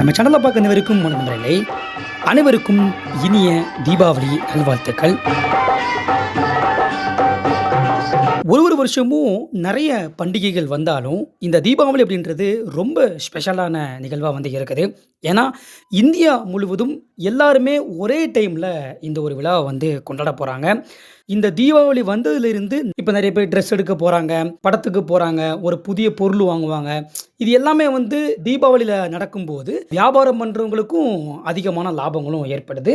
நம்ம சேனலை பார்க்க அனைவருக்கும் நண்பர்களே. அனைவருக்கும் இனிய தீபாவளி நல்வாழ்த்துக்கள். ஒரு ஒரு வருஷமும் நிறைய பண்டிகைகள் வந்தாலும் இந்த தீபாவளி அப்படின்றது ரொம்ப ஸ்பெஷலான நிகழ்வாக வந்து இருக்குது. ஏன்னா இந்தியா முழுவதும் எல்லாருமே ஒரே டைமில் இந்த ஒரு விழாவை வந்து கொண்டாட போகிறாங்க இந்த தீபாவளி வந்ததுலேருந்து இப்போ நிறைய பேர் ட்ரெஸ் எடுக்க போகிறாங்க படத்துக்கு போகிறாங்க ஒரு புதிய பொருள் வாங்குவாங்க. இது எல்லாமே வந்து தீபாவளியில் நடக்கும்போது வியாபாரம் பண்ணுறவங்களுக்கும் அதிகமான லாபங்களும் ஏற்படுது.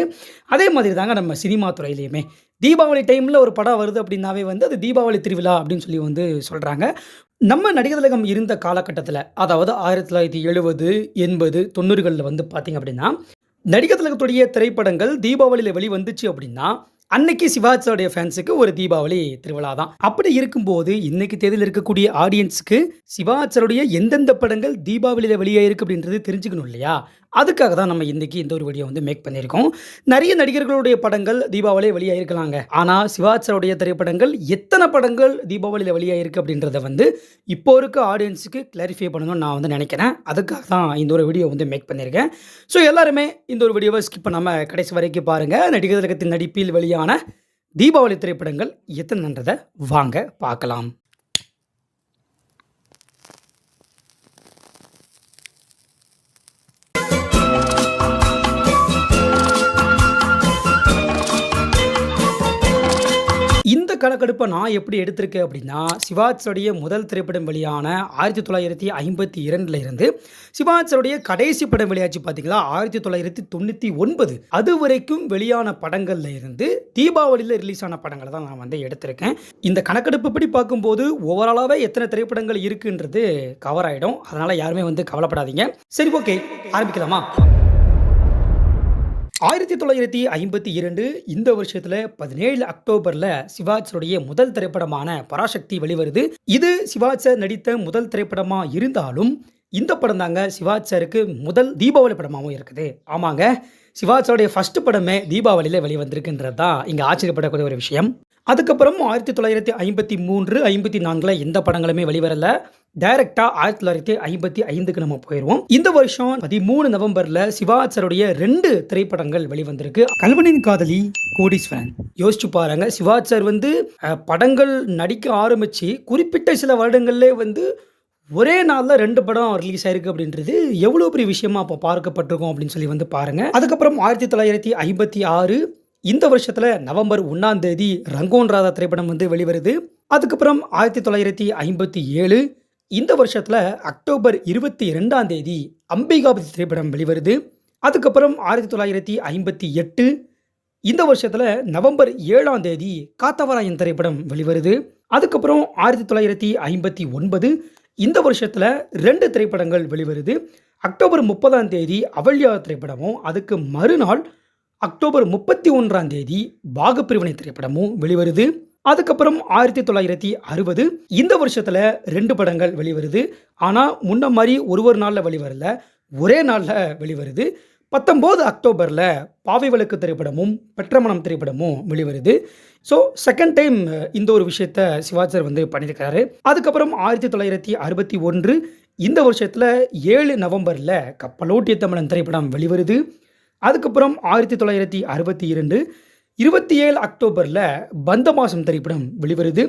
அதே மாதிரி தாங்க நம்ம சினிமா துறையிலையுமே. தீபாவளி டைமில் ஒரு படம் வருது அப்படின்னாவே வந்து அது தீபாவளி திருவிழா அப்படின்னு சொல்லி வந்து சொல்கிறாங்க நம்ம நடிகர் திலகம் இருந்த காலகட்டத்தில் அதாவது ஆயிரத்தி தொள்ளாயிரத்தி எழுபது எண்பது தொண்ணூறுகளில் வந்து பார்த்திங்க அப்படின்னா நடிகர் திலகத்துடைய திரைப்படங்கள் தீபாவளியில் வெளிவந்துச்சு அப்படின்னா அன்னைக்கு சிவாஜியோடைய ஃபேன்ஸுக்கு ஒரு தீபாவளி திருவிழா தான். அப்படி இருக்கும்போது இன்னைக்கு தேதியில் இருக்கக்கூடிய ஆடியன்ஸுக்கு சிவாஜருடைய எந்தெந்த படங்கள் தீபாவளியில் வெளியாயிருக்கு அப்படின்றது தெரிஞ்சுக்கணும் இல்லையா? அதுக்காக தான் நம்ம இன்னைக்கு இந்த ஒரு வீடியோ வந்து மேக் பண்ணியிருக்கோம். நிறைய நடிகர்களுடைய படங்கள் தீபாவளி வெளியாயிருக்கலாங்க ஆனால் சிவாச்சருடைய திரைப்படங்கள் எத்தனை படங்கள் தீபாவளியில் வெளியாயிருக்கு அப்படின்றத வந்து இப்போ இருக்க ஆடியன்ஸுக்கு கிளாரிஃபை பண்ணணும்னு நான் வந்து நினைக்கிறேன். அதுக்காக தான் இந்த ஒரு வீடியோ வந்து மேக் பண்ணியிருக்கேன். ஸோ எல்லாருமே இந்த ஒரு வீடியோவை ஸ்கிப் பண்ணாமல் கடைசி வரைக்கும் பாருங்கள் நடிகர் திலகத்தின் நடிப்பில் வெளியான தீபாவளி திரைப்படங்கள் எத்தனைன்றதை வாங்க பார்க்கலாம். கணக்கெடுப்பை நான் எப்படி எடுத்திருக்கேன் அப்படின்னா சிவாஜியோடைய முதல் திரைப்படம் வெளியான ஆயிரத்தி தொள்ளாயிரத்தி ஐம்பத்தி இரண்டுல இருந்து சிவாஜியோடைய கடைசி படம் வெளியாச்சு பார்த்தீங்களா? ஆயிரத்தி தொள்ளாயிரத்தி தொண்ணூற்றி ஒன்பது. அது வரைக்கும் வெளியான படங்கள்ல இருந்து தீபாவளியில் ரிலீஸ் ஆன படங்களை தான் நான் வந்து எடுத்திருக்கேன். இந்த கணக்கெடுப்பு படி பார்க்கும்போது ஓவராலாகவே எத்தனை திரைப்படங்கள் இருக்குன்றது கவர் ஆகிடும் அதனால் யாருமே வந்து கவலைப்படாதீங்க. சரி ஓகே ஆரம்பிக்கலாமா? ஆயிரத்தி தொள்ளாயிரத்தி ஐம்பத்தி இரண்டு இந்த வருஷத்துல பதினேழு அக்டோபர்ல சிவாஜருடைய முதல் திரைப்படமான பராசக்தி வெளிவருது. இது சிவாஜ் சார் நடித்த முதல் திரைப்படமா இருந்தாலும் இந்த படம் தாங்க சிவாஜ் சாருக்கு முதல் தீபாவளி படமாகவும் இருக்குது. ஆமாங்க சிவாஜியோடைய ஃபர்ஸ்ட் படமே தீபாவளியில் வெளிவந்திருக்குன்றது தான் இங்கே ஆச்சரியப்படக்கூடிய ஒரு விஷயம். அதுக்கப்புறம் ஆயிரத்தி தொள்ளாயிரத்தி ஐம்பத்தி மூன்று ஐம்பத்தி நான்கில் எந்த படங்களுமே வெளிவரல. டைரக்டா ஆயிரத்தி தொள்ளாயிரத்தி ஐம்பத்தி ஐந்துக்கு நம்ம போயிடுவோம் இந்த வருஷம் பதிமூணு நவம்பர்ல சிவாஜருடைய ரெண்டு திரைப்படங்கள் வெளிவந்திருக்கு. கல்வனின் காதலி கோடீஸ்வரன். யோசிச்சு பாருங்க சிவாஜ் சார் வந்து படங்கள் நடிக்க ஆரம்பிச்சு குறிப்பிட்ட சில வருடங்கள்லே வந்து ஒரே நாளில் ரெண்டு படம் ரிலீஸ் ஆயிருக்கு அப்படின்றது எவ்வளோ பெரிய விஷயமா அப்போ பார்க்கப்பட்டிருக்கும் அப்படின்னு சொல்லி வந்து பாருங்க. அதுக்கப்புறம் ஆயிரத்தி தொள்ளாயிரத்தி ஐம்பத்தி ஆறு இந்த வருஷத்தில் நவம்பர் ஒன்றாம் தேதி ரங்கோன் ராதா திரைப்படம் வந்து வெளிவருது. அதுக்கப்புறம் ஆயிரத்தி தொள்ளாயிரத்தி ஐம்பத்தி ஏழு இந்த வருஷத்தில் அக்டோபர் இருபத்தி ரெண்டாம் தேதி அம்பிகாபதி திரைப்படம் வெளிவருது. அதுக்கப்புறம் ஆயிரத்தி தொள்ளாயிரத்தி ஐம்பத்தி எட்டு இந்த வருஷத்தில் நவம்பர் ஏழாம் தேதி காத்தவராயன் திரைப்படம் வெளிவருது. அதுக்கப்புறம் ஆயிரத்தி தொள்ளாயிரத்தி ஐம்பத்தி ஒன்பது இந்த வருஷத்தில் ரெண்டு திரைப்படங்கள் வெளிவருது. அக்டோபர் முப்பதாம் தேதி அவல்யா திரைப்படமும் அதுக்கு மறுநாள் அக்டோபர் முப்பத்தி ஒன்றாம் தேதி பாகப்பிரிவினை திரைப்படமும் வெளிவருது. அதுக்கப்புறம் ஆயிரத்தி தொள்ளாயிரத்தி அறுபது இந்த வருஷத்தில் ரெண்டு படங்கள் வெளிவருது. ஆனால் முன்ன மாதிரி ஒரு ஒரு நாளில் வெளிவரல ஒரே நாளில் வெளிவருது. பத்தொம்போது அக்டோபரில் பாவை விளக்கு திரைப்படமும் பெற்றமணம் திரைப்படமும் வெளிவருது. ஸோ செகண்ட் டைம் இந்த ஒரு விஷயத்த சிவாச்சர் வந்து பண்ணியிருக்காரு. அதுக்கப்புறம் ஆயிரத்தி தொள்ளாயிரத்தி அறுபத்தி ஒன்று இந்த வருஷத்தில் ஏழு நவம்பரில் கப்பலோட்டிய தமிழன் திரைப்படம் வெளிவருது. அதுக்கப்புறம் ஆயிரத்தி தொள்ளாயிரத்தி அறுபத்தி இரண்டு இருபத்தி ஏழு அக்டோபரில் பந்த மாசம் திரைப்படம் வெளிவருது.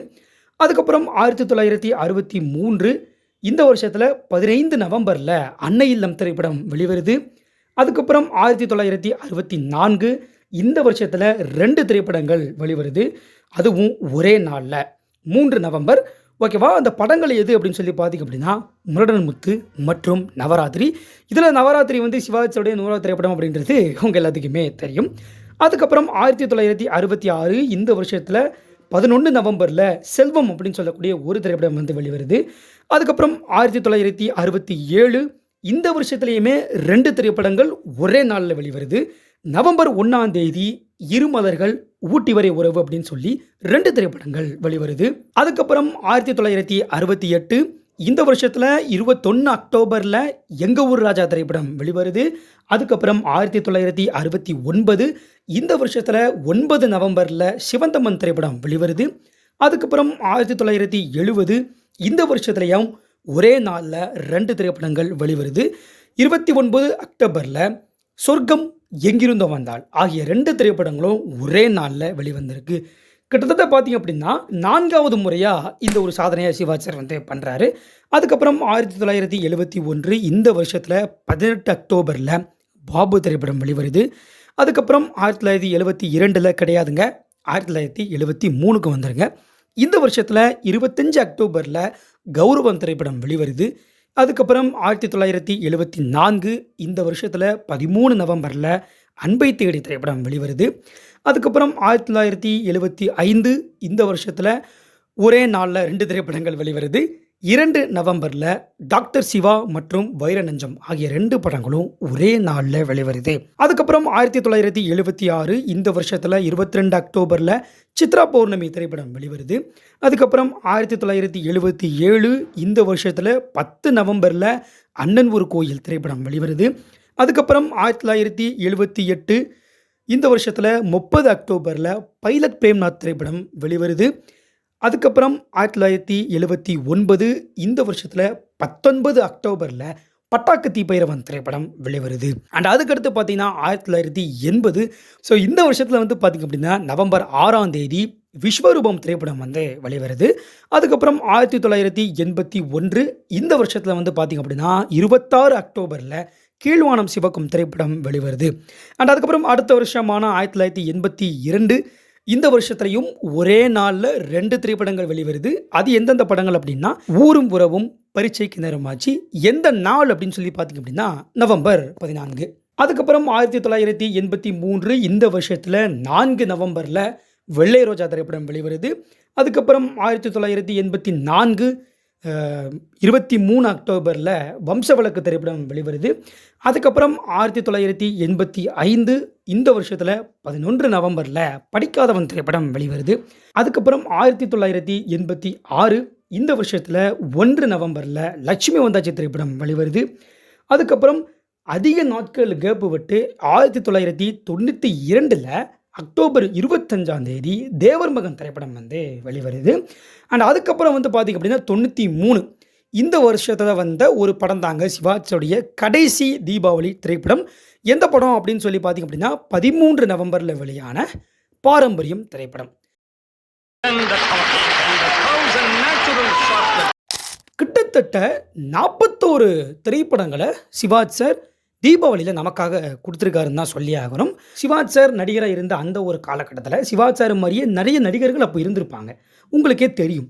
அதுக்கப்புறம் ஆயிரத்தி தொள்ளாயிரத்தி அறுபத்தி மூன்று இந்த வருஷத்தில் பதினைந்து நவம்பரில் அன்னை இல்லம் திரைப்படம் வெளிவருது. அதுக்கப்புறம் ஆயிரத்தி தொள்ளாயிரத்தி அறுபத்தி நான்கு இந்த வருஷத்தில் ரெண்டு திரைப்படங்கள் வெளிவருது. அதுவும் ஒரே நாளில் மூன்று நவம்பர் ஓகேவா? அந்த படங்கள் எது அப்படின்னு சொல்லி பார்த்தீங்க அப்படின்னா முரடன் முத்து மற்றும் நவராத்திரி. இதில் நவராத்திரி வந்து சிவாஜியோடைய நூறாவது திரைப்படம் அப்படின்றது உங்கள் எல்லாத்துக்குமே தெரியும். அதுக்கப்புறம் ஆயிரத்தி தொள்ளாயிரத்தி அறுபத்தி ஆறு இந்த வருஷத்தில் பதினொன்று நவம்பரில் செல்வம் அப்படின்னு சொல்லக்கூடிய ஒரு திரைப்படம் வந்து வெளிவருது. அதுக்கப்புறம் ஆயிரத்தி தொள்ளாயிரத்தி அறுபத்தி ஏழு இந்த வருஷத்துலேயுமே ரெண்டு திரைப்படங்கள் ஒரே நாளில் வெளிவருது. நவம்பர் ஒன்றாம் தேதி இருமலர்கள் ஊட்டி வரை உறவு அப்படின்னு சொல்லி ரெண்டு திரைப்படங்கள் வெளிவருது. அதுக்கப்புறம் ஆயிரத்தி தொள்ளாயிரத்தி அறுபத்தி எட்டு இந்த வருஷத்தில் இருபத்தொன்று அக்டோபரில் எங்கள் ஊர் ராஜா திரைப்படம் வெளிவருது. அதுக்கப்புறம் ஆயிரத்தி தொள்ளாயிரத்தி அறுபத்தி ஒன்பது இந்த வருஷத்தில் ஒன்பது நவம்பரில் சிவந்தம்மன் திரைப்படம் வெளிவருது. அதுக்கப்புறம் ஆயிரத்தி தொள்ளாயிரத்தி எழுபது இந்த வருஷத்துலையும் ஒரே நாளில் ரெண்டு திரைப்படங்கள் வெளிவருது. இருபத்தி ஒன்பது அக்டோபரில் சொர்க்கம் எங்கிருந்தோ வந்தால் ஆகிய ரெண்டு திரைப்படங்களும் ஒரே நாளில் வெளிவந்திருக்கு. கிட்டத்தட்ட பார்த்தீங்க அப்படின்னா நான்காவது முறையாக இந்த ஒரு சாதனையை சிவாச்சர் வந்து பண்ணுறாரு அதுக்கப்புறம் ஆயிரத்தி தொள்ளாயிரத்தி எழுபத்தி ஒன்று இந்த வருஷத்தில் பதினெட்டு அக்டோபரில் பாபு திரைப்படம் வெளிவருது. அதுக்கப்புறம் ஆயிரத்தி தொள்ளாயிரத்தி எழுபத்தி இரண்டில் கிடையாதுங்க. ஆயிரத்தி தொள்ளாயிரத்தி எழுபத்தி மூணுக்கு வந்துருங்க. இந்த வருஷத்தில் இருபத்தஞ்சு அக்டோபரில் கௌரவம் திரைப்படம் வெளிவருது. அதுக்கப்புறம் ஆயிரத்தி தொள்ளாயிரத்தி எழுபத்தி நான்கு இந்த வருஷத்தில் பதிமூணு நவம்பரில் அன்பை தேடி திரைப்படம் வெளிவருது. அதுக்கப்புறம் ஆயிரத்தி தொள்ளாயிரத்தி எழுபத்தி ஐந்து இந்த வருஷத்தில் ஒரே நாளில் ரெண்டு திரைப்படங்கள் வெளிவருது. இரண்டு நவம்பரில் டாக்டர் சிவா மற்றும் வைரநஞ்சம் ஆகிய ரெண்டு படங்களும் ஒரே நாளில் வெளிவருது. அதுக்கப்புறம் ஆயிரத்தி தொள்ளாயிரத்தி எழுபத்தி ஆறு இந்த வருஷத்தில் இருபத்தி ரெண்டு அக்டோபரில் சித்ரா பௌர்ணமி திரைப்படம் வெளிவருது. அதுக்கப்புறம் ஆயிரத்தி தொள்ளாயிரத்தி எழுபத்தி ஏழு இந்த வருஷத்தில் பத்து நவம்பரில் அண்ணன் ஒரு கோயில் திரைப்படம் வெளிவருது. அதுக்கப்புறம் ஆயிரத்தி தொள்ளாயிரத்தி எழுபத்தி எட்டு இந்த வருஷத்தில் முப்பது அக்டோபரில் பைலட் பிரேம்நாத் திரைப்படம் வெளிவருது. அதுக்கப்புறம் ஆயிரத்தி தொள்ளாயிரத்தி எழுபத்தி ஒன்பது இந்த வருஷத்தில் பத்தொன்பது அக்டோபரில் பட்டாக்கு தீபைரவன் திரைப்படம் வெளிவருது. அண்ட் அதுக்கடுத்து பார்த்தீங்கன்னா ஆயிரத்தி தொள்ளாயிரத்தி எண்பது. ஸோ இந்த வருஷத்தில் வந்து பார்த்திங்க அப்படின்னா நவம்பர் ஆறாம் தேதி விஸ்வரூபம் திரைப்படம் வந்து வெளிவருது. அதுக்கப்புறம் ஆயிரத்தி தொள்ளாயிரத்தி எண்பத்தி ஒன்று இந்த வருஷத்தில் வந்து பார்த்திங்க அப்படின்னா இருபத்தாறு அக்டோபரில் கீழ்வானம் சிவக்கும் திரைப்படம் வெளிவருது. அண்ட் அதுக்கப்புறம் அடுத்த வருஷமான ஆயிரத்தி தொள்ளாயிரத்தி எண்பத்தி இரண்டு இந்த வருஷத்துலையும் ஒரே நாளில் ரெண்டு திரைப்படங்கள் வெளிவருது. அது எந்தெந்த படங்கள் அப்படின்னா ஊரும் உறவும் பரீட்சைக்கு நேரமாச்சு எந்த நாள் அப்படின்னு சொல்லி பார்த்தீங்க அப்படின்னா நவம்பர் பதினான்கு. அதுக்கப்புறம் ஆயிரத்தி தொள்ளாயிரத்தி எண்பத்தி மூன்று இந்த வருஷத்தில் நான்கு நவம்பரில் வெள்ளை ரோஜா திரைப்படம் வெளிவருது. அதுக்கப்புறம் ஆயிரத்தி தொள்ளாயிரத்தி எண்பத்தி நான்கு இருபத்தி மூணு அக்டோபரில் வம்சவழக்கு திரைப்படம் வெளிவருது. அதுக்கப்புறம் ஆயிரத்தி தொள்ளாயிரத்தி எண்பத்தி ஐந்து இந்த வருஷத்தில் பதினொன்று நவம்பரில் படிக்காதவன் திரைப்படம் வெளிவருது. அதுக்கப்புறம் ஆயிரத்தி தொள்ளாயிரத்தி எண்பத்தி ஆறு இந்த வருஷத்தில் ஒன்று நவம்பரில் லட்சுமி வந்தாச்சி திரைப்படம் வெளிவருது. அதுக்கப்புறம் அதிக நாட்கள் கேப்பு விட்டு ஆயிரத்தி தொள்ளாயிரத்தி தொண்ணூற்றி இரண்டில் அக்டோபர் இருபத்தஞ்சாம் தேதி தேவர் மகன் திரைப்படம் வந்து வெளிவருது. அண்ட் அதுக்கப்புறம் வந்து பார்த்திங்க அப்படின்னா தொண்ணூற்றி மூணு. இந்த வருஷத்தில் வந்த ஒரு படம் தாங்க சிவாஜியோடைய கடைசி தீபாவளி திரைப்படம். எந்த படம் அப்படின்னு சொல்லி பார்த்திங்க அப்படின்னா பதிமூன்று நவம்பரில் வெளியான பாரம்பரியம் திரைப்படம். கிட்டத்தட்ட நாற்பத்தோரு திரைப்படங்களை சிவாஜ் சார் தீபாவளியில் நமக்காக கொடுத்துருக்காருன்னு தான் சொல்லி ஆகணும். சிவாஜ் சார் நடிகராக இருந்த அந்த ஒரு காலகட்டத்தில் சிவாஜ் சார் மாதிரியே நிறைய நடிகர்கள் அப்போ இருந்திருப்பாங்க. உங்களுக்கே தெரியும்.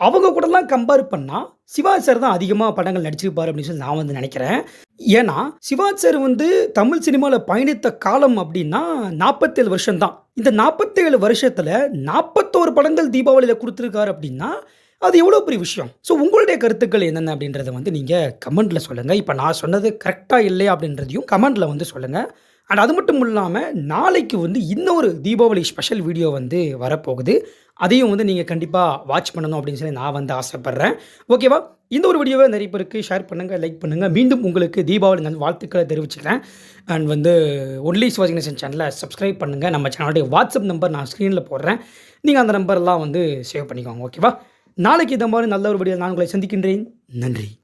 அவங்க கூடலாம் கம்பேர் பண்ணால் சிவாஜ் சார் தான் அதிகமாக படங்கள் நடிச்சிருப்பார் அப்படின்னு சொல்லி நான் வந்து நினைக்கிறேன். ஏன்னா சிவாஜ் சார் வந்து தமிழ் சினிமாவில் பயணித்த காலம் அப்படின்னா நாற்பத்தேழு வருஷம்தான். இந்த நாற்பத்தேழு வருஷத்தில் நாற்பத்தோரு படங்கள் தீபாவளியில் கொடுத்துருக்காரு அப்படின்னா அது எவ்வளோ பெரிய விஷயம்? ஸோ உங்களுடைய கருத்துக்கள் என்னென்ன அப்படின்றத வந்து நீங்கள் கமெண்ட்டில் சொல்லுங்கள் இப்போ நான் சொன்னது கரெக்டாக இல்லையா அப்படின்றதையும் கமெண்ட்டில் வந்து சொல்லுங்கள் அண்ட் அது மட்டும் இல்லாமல் நாளைக்கு வந்து இன்னொரு தீபாவளி ஸ்பெஷல் வீடியோ வந்து வரப்போகுது. அதையும் வந்து நீங்கள் கண்டிப்பாக வாட்ச் பண்ணணும் அப்படின்னு சொல்லி நான் வந்து ஆசைப்பட்றேன். ஓகேவா இந்த ஒரு வீடியோவை நிறைய பேருக்கு ஷேர் பண்ணுங்கள் லைக் பண்ணுங்கள் மீண்டும் உங்களுக்கு தீபாவளி நான் வாழ்த்துக்களை தெரிவிச்சுக்கிறேன். அண்ட் வந்து ஒன்லி சிவாஜினேஷன் சேனலை சப்ஸ்கிரைப் பண்ணுங்கள் நம்ம சேனலுடைய வாட்ஸ்அப் நம்பர் நான் ஸ்க்ரீனில் போடுறேன். நீங்கள் அந்த நம்பர்லாம் வந்து சேவ் பண்ணிக்கோங்க. ஓகேவா நாளைக்கு இந்த மாதிரி நல்ல ஒருபடியாக நான் உங்களை சந்திக்கின்றேன். நன்றி.